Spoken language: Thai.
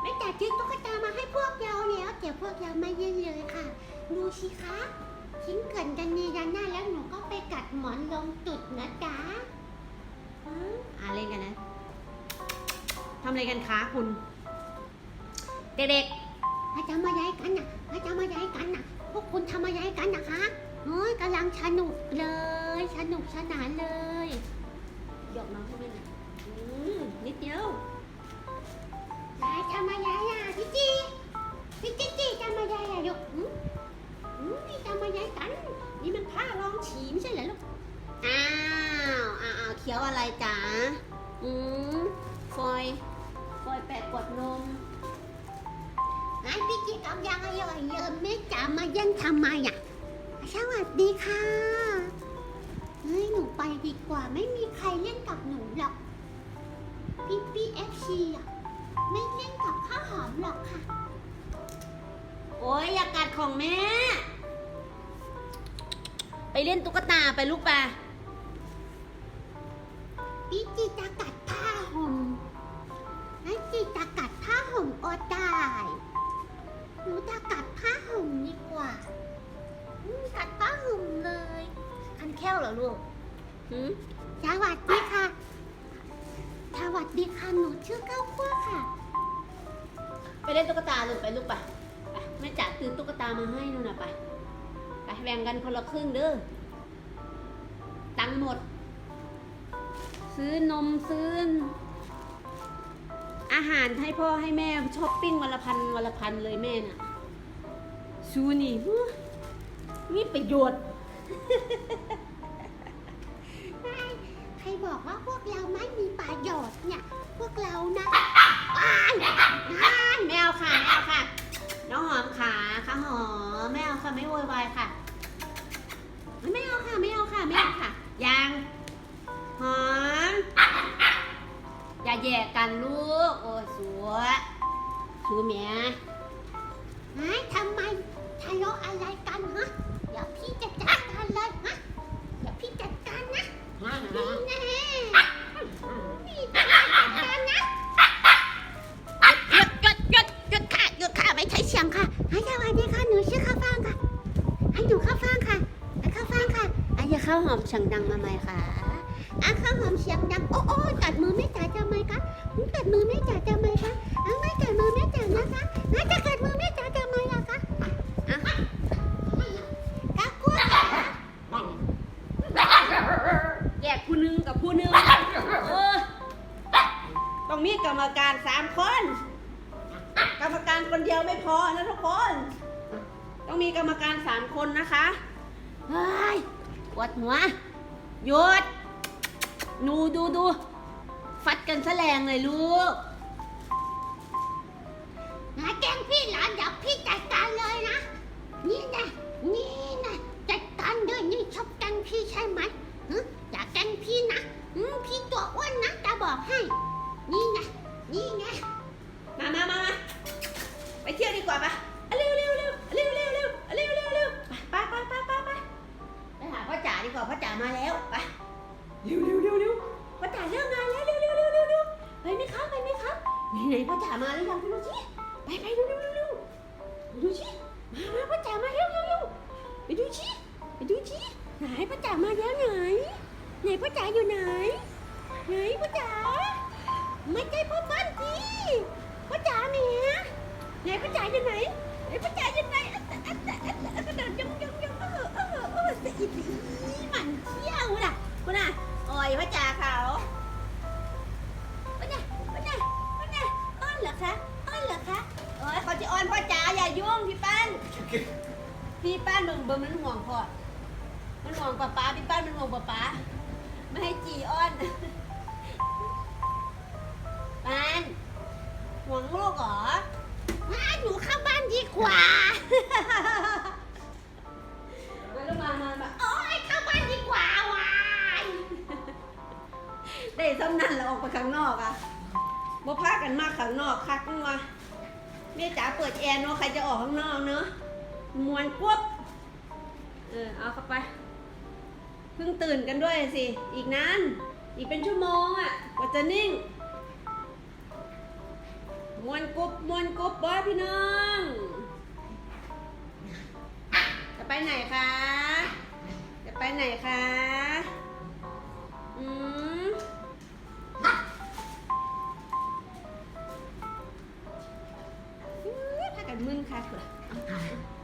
แม่จ๋าซื้อตุ๊กตามาให้พวกเราแล้วแต่พวกเราไม่เล่นเลยค่ะ ดูสิคะทิ้งเกินกันนียันหน้าแล้วหนูก็ไปกัดหมอนลงตุดนะจ๊ะอืมอ่าเล่นกันนะทำอะไรกันคะคุณ เด็กอาจารย์มาย้ายกันนะอาจารย์มาย้ายกันนะพวกคุณทำมาย้ายกันนะคะเฮ้ยกำลังสนุกเลย สนุกสนานเลยๆ หยอกน้องใช่ไหมนะอืมนิดเดียว ยายจะมายายอะพี่จีพี่จีจีจะมายายอะลูกอืมอืมนี่จะมายายกัน นี่มันผ้ารองฉีไม่ใช่เหรอลูก อ้าวอ้าวอ้าวเคี้ยวอะไรจ๋าอืมฟอยฟอยแปะกดนมไอ้พี่จีกำยังอร่อยเยอะไม่จะมายังทำไมอะ สวัสดีค่ะเฮ้ยหนูไปดีกว่าไม่มีใครเล่นกับหนูหรอก พี่พี่เอฟซีอะไม่เล่นกับข้าวหอมหรอกค่ะ โอ้ยอยากัดของแม่ ไปเล่นตุ๊กตาไปลูกปพี่จีจะกัดผ้าห่มไอ้จีจะกัดผ้าห่มก็ได้หนูจะกัดผ้าห่มดีกว่า อลูกหืมสวัสดีค่ะ สวัสดีค่ะ หนูชื่อเก้าวคั่วค่ะ ไปเล่นตุ๊กตาลูกไปลูกไปไปแม่จ๋าซื้อตุ๊กตามาให้นู่นน่ะไป ไปแบ่งกันคนละครึ่งเด้อ ตังค์หมด ซื้อนมซื้อ อาหารให้พ่อให้แม่ช้อปปิ้งวันละพันวันละพันเลยแม่น่ะซูนี่ฮู้มีประโยชน์ มีประโยชน์เนี่ย พวกเรานะอ้ายอ้ายไม่เอาค่ะไม่เอาค่ะ น้องหอมขาขาหอมไม่เอาค่ะไม่โวยวายค่ะ ไม่เอาค่ะไม่เอาค่ะไม่เอาค่ะ ยัง หอม อย่าแย่กันลูก โอ้ยสัวสูเมียไอ้ทำไมทะเลาะอะไรกันฮะ เดี๋ยวพี่จะจัดการเลยฮะ เดี๋ยวพี่จัดการนะนี่แน่พี่ อะอย่าเข้าหอมเสียงดังมาไหมคะอะข้าวหอมเสียงดังโอ้โอ้กัดมือแม่จ๋าจะไหมคะหืมกัดมือแม่จ๋าจะไหมคะอะไม่กัดมือแม่จ๋านะคะน่าจะกัดมือแม่จ๋าจะไหมล่ะคะอะก้าวกล้วค่ะแยกผู้หนึ่งกับผู้หนึ่งเออต้องมีกรรมการสามคน กรรมการคนเดียวไม่พอนะทุกคน ต้องมีกรรมการสามคนนะคะเฮ้ย ปวดหัวหยุดหนูดูดู ฟัดกันแสลงเลยลูกนะแกล้งพี่หลานเดี๋ยวพี่จัดการเลยนะ นี่นะนี่นะจัดการด้วยนี่ชอบแกล้งพี่ใช่ไหมหึอย่าแกล้งพี่นะอืมพี่ตัวอ้วนนะจะบอกให้ นี่ไงนี่ไงมามามามาไปเที่ยวดีกว่าปะ กว่าพ่อจ๋ามาแล้วไปเร็วเร็วเร็วเร็วพ่อจ๋าเลิกงานแล้วเร็วเร็วเร็วเร็วเร็วไปไหมครับไปไหมครับไหนไหนพ่อจ๋ามาหรือยังไปดูสิไปไปดูเร็วเร็วเร็วไปดูสิมามาพ่อจ๋ามาเร็วเร็วเร็วไปดูสิไปดูสิไหนพ่อจ๋ามาแล้วไหนไหนพ่อจ๋าอยู่ไหนไหนพ่อจ๋าไม่ใช่พ่อบ้านพี่พ่อจ๋าเมียไหนพ่อจ๋าอยู่ไหนไหนพ่อจ๋าอยู่ไหนอัตตะอัตตะอัตตะอัตตะเดินยองยองยอง เออเออเออสะอิดอีหมันเที่ยวน่ะคุณน่ะโอ้ยพ่อจ๋าเขาพ่อจ๋าพ่อจ๋าพ่อจ๋าอ้อนเหรอคะอ้อนเหรอคะโอ้ยเขาจะอ้อนพ่อจ๋าอย่ายุ่งพี่ป้านพี่ป้านมึงเบิ่งมันห่วงพ่อมันห่วงป้าป้าพี่ป้านมันห่วงป้าป้าไม่ให้จีอ้อนปานห่วงลูกเหรอมาหนูเข้างบ้านดีกว่า ได้ซ้ำนั่นแล้วออกไปข้างนอกอะบ่พากันมาข้างนอกคักนึงวะแม่จ๋าเปิดแอร์เนาะใครจะออกข้างนอกเนอะมวนกวบเออเอาเข้าไปเพิ่งตื่นกันด้วยสิ อีกนานอีกเป็นชั่วโมงอะกว่าจะนิ่งมวนกุบมวนกุบบ้ยพี่น้องจะไปไหนคะ จะไปไหนคะ อื้อพ